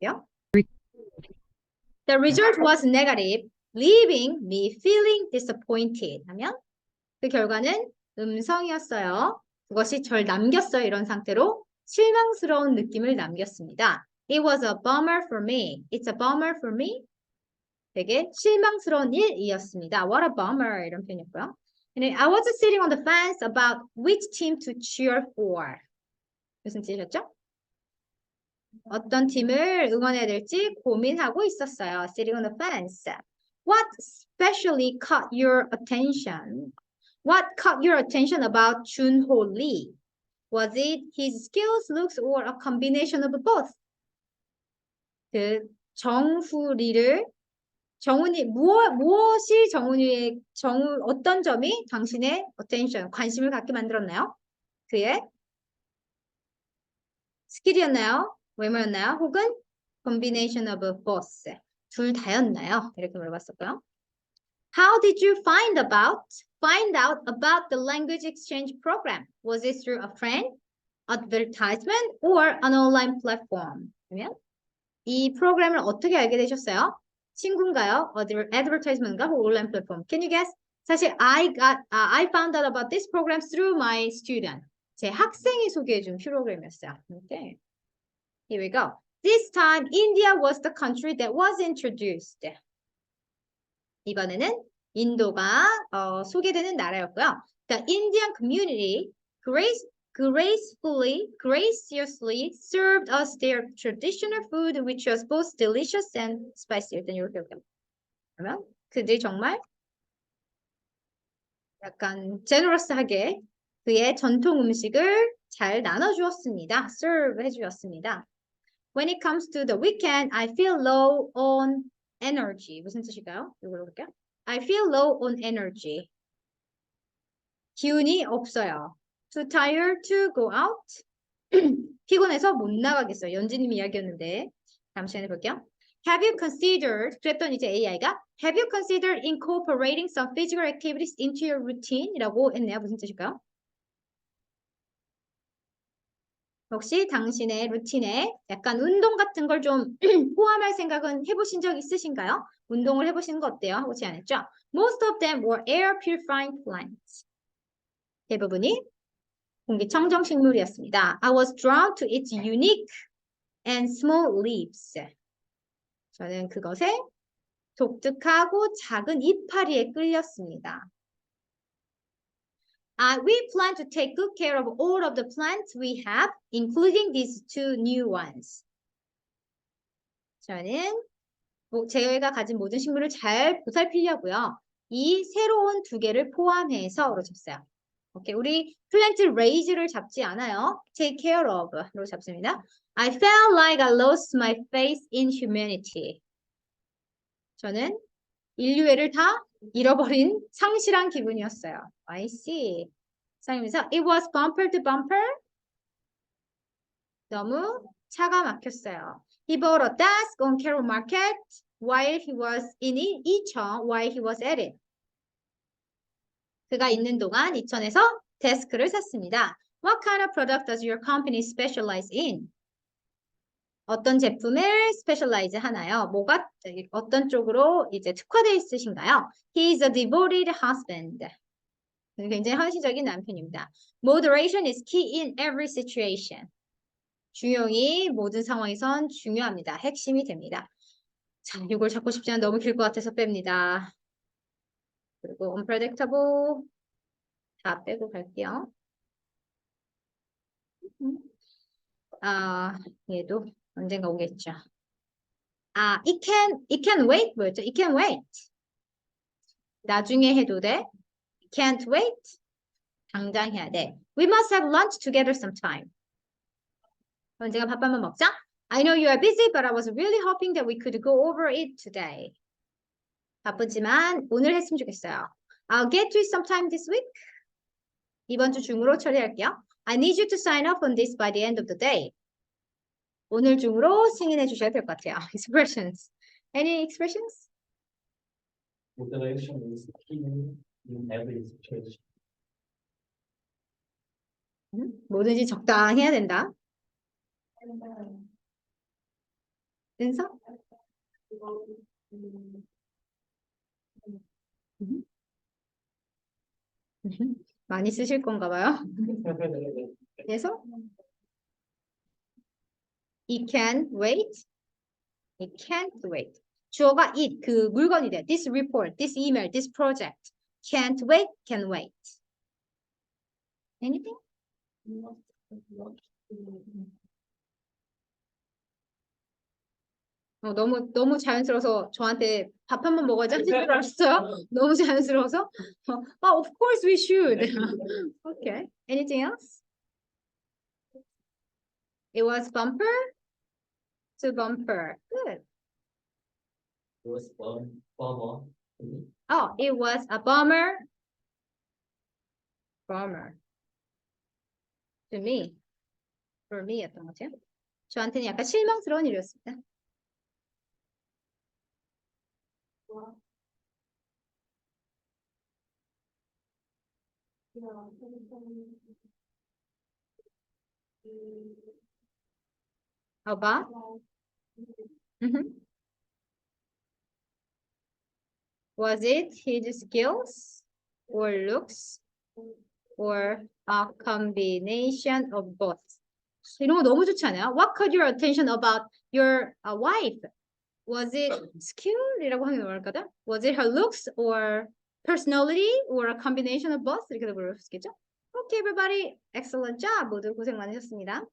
볼게요. The result was negative, leaving me feeling disappointed. 하면 그 결과는 음성이었어요. 그것이 절 남겼어요. 이런 상태로 실망스러운 느낌을 남겼습니다. It was a bummer for me. It's a bummer for me. 되게 실망스러운 일이었습니다. What a bummer 이런 표현이었고요. And I was sitting on the fence about which team to cheer for. 무슨 뜻이었죠? 어떤 팀을 응원해야 될지 고민하고 있었어요. Sitting on the fence. What especially caught your attention? What caught your attention about Junho Lee? Was it his skills, looks, or a combination of both? 그 정후리를 정훈이 무엇 무엇이 정훈이의 정 어떤 점이 당신의 attention 관심을 갖게 만들었나요? 그의 스킬이었나요? 외모였나요? 혹은 combination of both 둘 다였나요? 이렇게 물어봤었고요. How did you find about find out about the language exchange program? Was it through a friend, advertisement, or an online platform? 그러면 이 프로그램을 어떻게 알게 되셨어요? 친구인가요? advertisement인가? 혹은 온라인 플랫폼? Can you guess? 사실 I got uh, I found out about this program through my student. 제 학생이 소개해준 프로그램이었어요. Okay. Here we go. This time, India was the country that was introduced. 이번에는 인도가 어, 소개되는 나라였고요. The Indian community grace, gracefully, graciously served us their traditional food, which was both delicious and spicy. 일단 이렇게 볼게요. 그러면 그들이 정말 약간 제너러스하게 그의 전통 음식을 잘 나눠주었습니다. serve 해주었습니다. When it comes to the weekend, I feel low on energy. 무슨 뜻일까요? 이걸로 볼게요. I feel low on energy. 기운이 없어요. Too tired to go out. 피곤해서 못 나가겠어요. 연지님 이야기였는데 다음 시간에 볼게요. Have you considered? 그랬더니 이제 AI가 Have you considered incorporating some physical activities into your routine? 이라고 했네요. 무슨 뜻일까요? 혹시 당신의 루틴에 약간 운동 같은 걸 좀 포함할 생각은 해보신 적 있으신가요? 운동을 해보시는 거 어때요? 혹시 안 했죠? Most of them were air purifying plants. 대부분이 공기청정 식물이었습니다. I was drawn to its unique and small leaves. 저는 그것의 독특하고 작은 이파리에 끌렸습니다. Uh, we plan to take good care of all of the plants we have, including these two new ones. 저는 뭐 저희가 가진 모든 식물을 잘 보살피려고요. 이 새로운 두 개를 포함해서로 잡어요. 오케이, 우리 플랜트 raise를 잡지 않아요. take care of로 잡습니다. I felt like I lost my faith in humanity. 저는 인류애를 다 잃어버린 상실한 기분이었어요. I see. 상임에서 it was bumper to bumper. 너무 차가 막혔어요. He bought a desk on Carroll Market while he was in 이천 while he was at it. 그가 있는 동안 이천에서 데스크를 샀습니다. What kind of product does your company specialize in? 어떤 제품을 스페셜라이즈 하나요? 뭐가 어떤 쪽으로 이제 특화되어 있으신가요? He is a devoted husband. 굉장히 헌신적인 남편입니다. Moderation is key in every situation. 중용이 모든 상황에선 중요합니다. 핵심이 됩니다. 자, 이걸 잡고 싶지만 너무 길 것 같아서 뺍니다. 그리고 unpredictable 다 빼고 갈게요. 음. 아, 얘도 언젠가 오겠죠. 아, it can, it can wait 뭐였죠? It can wait. 나중에 해도 돼. It can't wait. 당장 해야 돼. We must have lunch together sometime. 언제가 밥 한번 먹자. I know you are busy, but I was really hoping that we could go over it today. 바쁘지만 오늘 했으면 좋겠어요. I'll get to it sometime this week. 이번 주 중으로 처리할게요. I need you to sign up on this by the end of the day. 오늘 중으로 승인해 주셔야 될 것 같아요. Expressions. Any expressions? Moderation is key in every situation. 음, 뭐든지 적당히 해야 된다. 은서? 음. 음. 많이 쓰실 건가 봐요. 그래서 it can wait. It can't wait. 주어가 it 그 물건이 돼. This report, this email, this project. Can't wait, can wait. Anything? 어, 너무 너무 자연스러워서 저한테 밥 한 번 먹어야지 하실 줄 알았어요. 너무 자연스러워서. 어, oh, of course we should. okay. Anything else? It was bumper to bumper. Good. It was bomb, bomber. Oh, it was a bummer. Bummer. To me. For me였던 거죠. 저한테는 약간 실망스러운 일이었습니다. About? Mhm. Was it his skills or looks or a combination of both? 이런 거 너무 좋지 않아요? What caught your attention about your uh, wife? Was it skill이라고 하는 게 뭘까요? Was it her looks or personality or a combination of both? 이렇게도 물을 수 있겠죠? Okay, everybody. Excellent job. 모두 고생 많으셨습니다.